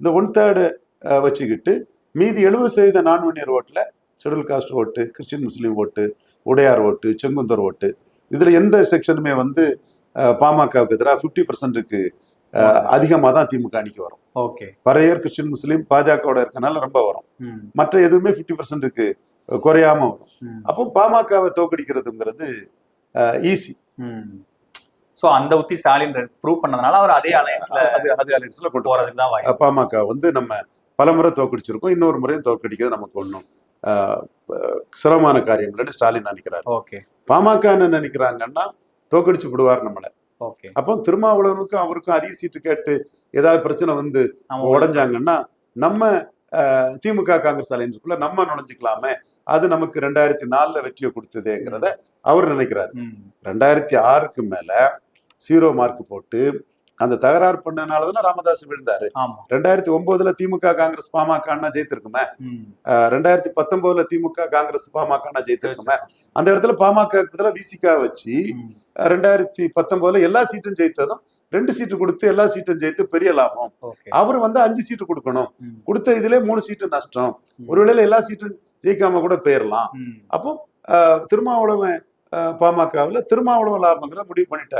இந்த one third வச்சுக்கிட்டு மீதி எழுபது சதவீத நான் வன்னியர் ஓட்டில் ஷெடியூல் காஸ்ட் ஓட்டு கிறிஸ்டின் முஸ்லீம் ஓட்டு உடையார் ஓட்டு செங்குந்தர் ஓட்டு. இதில் எந்த செக்ஷனுமே வந்து பாமகவுக்கு எதிராக ஃபிஃப்டி பர்சன்ட்டுக்கு அதிகமாக தான் திமுக அணிக்கு வரும். ஓகே. பறையர் கிறிஸ்டின் முஸ்லீம் பாஜகவோட இருக்கனால ரொம்ப வரும். மற்ற எதுவுமே ஃபிஃப்டி பர்சன்ட்டுக்கு குறையாம வரும். அப்போ பாமகவை தோக்கடிக்கிறதுங்கிறது ஈஸி சோ அந்த உத்தி ஸ்டாலின் ப்ரூவ் பண்ணதுனால அவர் அதே அலையன்ஸ்ல அது அது அலைன்ஸ்ல கொண்டு போறது போறதுக்கு தான் பாமக வந்து நம்ம பல முறை தோக்கடிச்சிருக்கோம் இன்னொரு முறையும் தோக்கடிக்கிறது நமக்கு ஒன்றும் சிரமமான காரியம் இல்லைன்னு ஸ்டாலின் நினைக்கிறாரு. ஓகே. பாமக என்ன நினைக்கிறாங்கன்னா தோக்கடிச்சு விடுவார் நம்மளை. ஓகே. அப்போ திருமாவளவனுக்கும் அவருக்கும் அதிக சீட்டு கேட்டு ஏதாவது பிரச்சனை வந்து உடைஞ்சாங்கன்னா நம்ம திமுக காங்கிரஸ் அலைன்ஸுக்குள்ள நம்ம நுழைஞ்சுக்கலாமே அது நமக்கு ரெண்டாயிரத்தி நாலுல வெற்றியை கொடுத்ததேங்கிறத அவர் நினைக்கிறாரு. ரெண்டாயிரத்தி ஆறுக்கு மேல ஜீரோ மார்க் போட்டு அந்த தகராறு பண்ணனால தானே ராமதாஸ் விழுந்தாரு ரெண்டாயிரத்தி ஒன்பதுல திமுக காங்கிரஸ் பாமக அண்ணா ஜெயித்திருக்குமே. ரெண்டாயிரத்தி பத்தொன்பதுல திமுக காங்கிரஸ் பாமக அண்ணா ஜெயித்திருக்குமே. அந்த இடத்துல பாமக பதிலா விசிகா வச்சு ரெண்டாயிரத்தி பத்தொன்பதுல எல்லா சீட்டும் ஜெயித்ததும் ரெண்டு சீட்டு கொடுத்து எல்லா சீட்டும் ஜெயித்து பெரிய லாபம். அவர் வந்து அஞ்சு சீட்டு கொடுக்கணும். கொடுத்த இதுல மூணு சீட்டு நஷ்டம். ஒருவேளை எல்லா சீட்டும் ஜெயிக்காம கூட போயிடலாம். அப்போ திருமாவளவன் பாமகவில் திருமாவளவன் லாபங்கிறத முடிவு பண்ணிட்டார்.